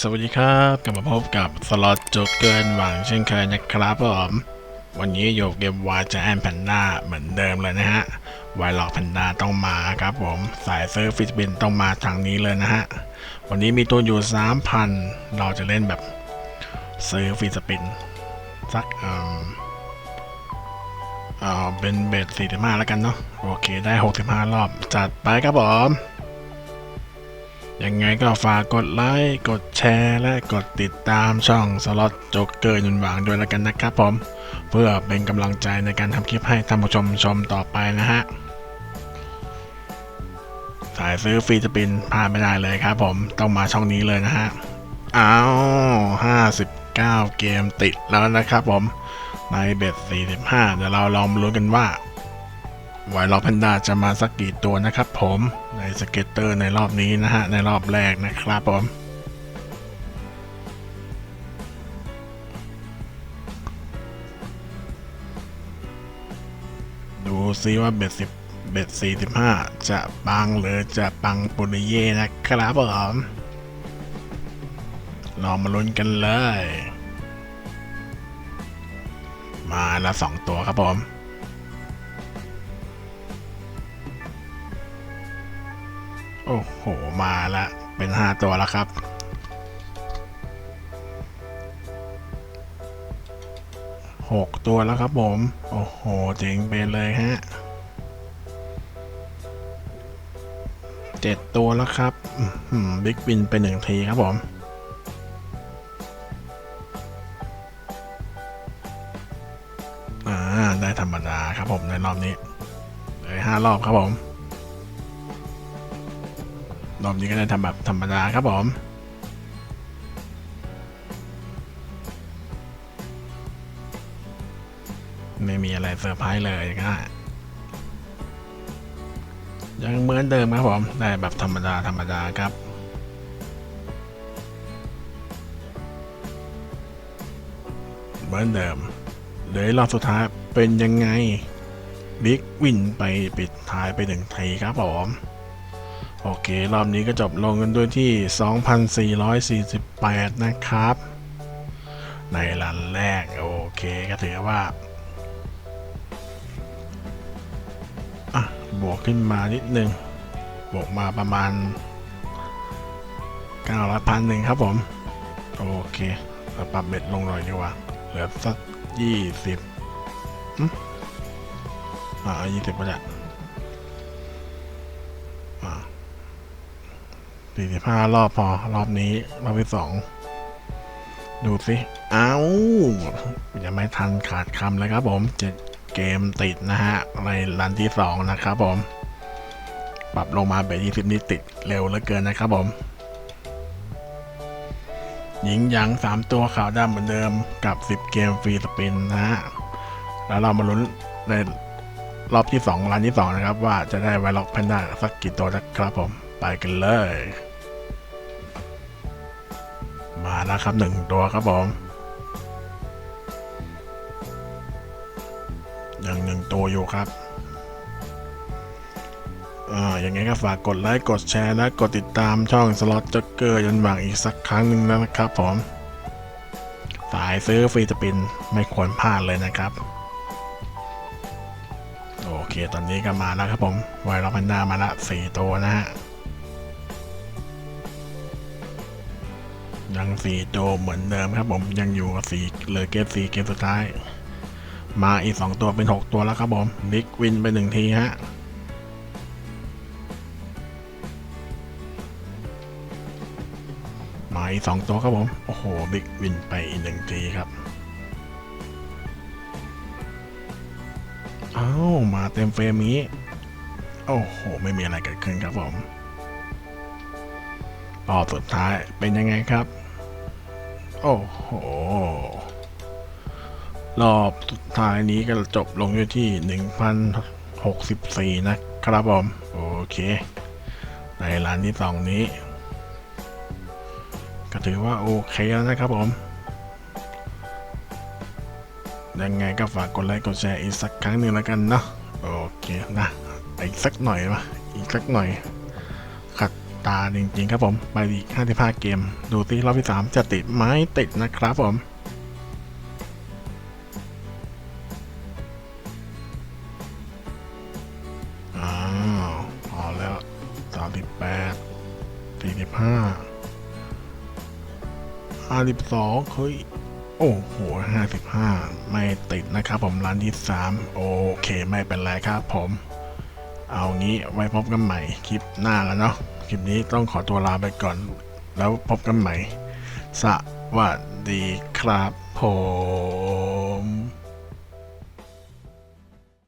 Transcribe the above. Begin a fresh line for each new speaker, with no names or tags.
สวัสดีครับกลับมาพบกับสล็อตจ๊กเกอร์หวังเช่นเคยนะครับผมวันนี้อยู่เกมวายจะแอนแพนด้าเหมือนเดิมเลยนะฮะวายหลอกแพนด้าต้องมาครับผมสายเซื้อฟิสบินต้องมาทางนี้เลยนะฮะวันนี้มีตัวอยู่ 3,000 เราจะเล่นแบบเซื้อฟิสปินสักเอ่อเอ่อเป็นเบส45 แล้วกันเนาะโอเคได้ 65 รอบ จัดไปครับผม ยังไงก็ฝากกดไลค์ กดแชร์ และกดติดตามช่องสล็อตจ๊กเกอร์ยุนหวางด้วยแล้วกันนะครับผม เพื่อเป็นกำลังใจในการทำคลิปให้ท่านผู้ชมชมต่อไปนะฮะ สายซื้อฟรีสปินพลาดไม่ได้เลยครับผม ต้องมาช่องนี้เลยนะฮะ อ้าว 59 เกมติดแล้วนะครับผม ในเบ็ด45 เดี๋ยวเราลองลุ้นกันว่า ไวล็อกแพนด้าจะมาสักกี่ตัวนะครับผมในสเก็ตเตอร์ในรอบนี้นะฮะ ในรอบแรกนะครับผมดูซิว่าเบ็ดสิบเบ็ดสี่สิบห้าจะปังหรือจะปังปุริเย่นะครับผมลองมาลุ้นกันเลย มาละสองตัวครับผม โอ้โห มาละเป็นห้าตัวแล้วครับ หกตัวแล้วครับผม โอ้โห เจ๋งไปเลยฮะเจ็ดตัวแล้วครับบิ๊กวินไปหนึ่งทีครับผมอ่าได้ธรรมดาครับผมในรอบนี้เลยห้ารอบครับผม รอบนี้ก็ได้ทำแบบธรรมดาครับผมไม่มีอะไรเซอร์ไพรส์เลยก็ยังเหมือนเดิมครับผมได้แบบธรรมดาธรรมดาครับเหมือนเดิมเลยรอบสุดท้ายเป็นยังไงบิ๊กวินไปปิดท้ายไปหนึ่งทีครับผม โอเค รอบนี้ก็จบลงกันด้วยที่ 2,448 นะครับ ในรันแรก โอเคก็ถือว่าอะบวกขึ้นมานิดนึง บวกมาประมาณ900พันหนึ่งครับผม โอเคเราปรับเบ็ดลงหน่อยดีกว่า เหลือสัก 20อ่ายี่สิบก็ได้ สี่สิบห้ารอบพอ รอบนี้ รอบที่สอง ดูสิ เอา้ายังไม่ทันขาดคำเลยครับผมเจ็ดเกมติดนะฮะ ในรันที่สองนะครับผม ปรับลงมาแบบยี่สิบนี้ติดเร็วเหลือเกินนะครับผม หญิงหยางสามตัวขาวดำเหมือนเดิมกับสิบเกมฟรีสปินนะฮะ แล้วเรามาลุ้นในรอบที่สองรันที่สองนะครับ ว่าจะได้ไวล็อกแพนด้าสักกี่ตัวนะครับผม ไปกันเลย มาแล้วครับหนึ่งตัวครับผมยังหนึ่งตัวอยู่ครับอ่าอย่างไงก็ฝากกดไลค์ กดแชร์และกดติดตามช่องสล็อตจ็อกเกอร์ยันหวังอีกสักครั้งหนึ่งนะครับผม สายซื้อฟรีสปินไม่ควรพลาดเลยนะครับ โอเค ตอนนี้ก็มาแล้วครับผมไวรัลพันด้ามาละสี่ตัวนะฮะ ยังสี่ตัวเหมือนเดิมครับผมยังอยู่สี่เหลือเกมสี่เกมสุดท้าย มาอีกสองตัวเป็นหกตัวแล้วครับผมบิ๊กวินไปหนึ่งทีฮะมาอีกสองตัวครับผม โอ้โหบิ๊กวินไปอีกหนึ่งทีครับอ้าวมาเต็มเฟรมนี้ โอ้โห ไม่มีอะไรเกิดขึ้นครับผมรอบสุดท้ายเป็นยังไงครับ โอ้โห รอบสุดท้ายนี้ก็จบลงอยู่ที่ 1,064 นะครับผม โอเค ในร้านที่สองนี้ ก็ถือว่าโอเคแล้วนะครับผม ยังไงก็ฝากกดไลค์กดแชร์อีกสักครั้งหนึ่งแล้วกันเนาะ โอเคนะ อีกสักหน่อยวะอีกสักหน่อย ตาจริงๆครับผมไปอีก55 เกม ดูซิรอบที่ 3 จะติดไหมติดนะครับผมอ้าวพอแล้วสามสิบแปดสี่สิบห้าห้าสิบสองเฮ้ย โอ้โหห้าสิบห้าไม่ติดนะครับผมร้านที่สามโอเค ไม่เป็นไรครับผม เอางี้ไว้พบกันใหม่คลิปหน้าแล้วเนาะ ลิปนี้ต้องขอตัวลาไปก่อน แล้วพบกันใหม่ สวัสดีครับผม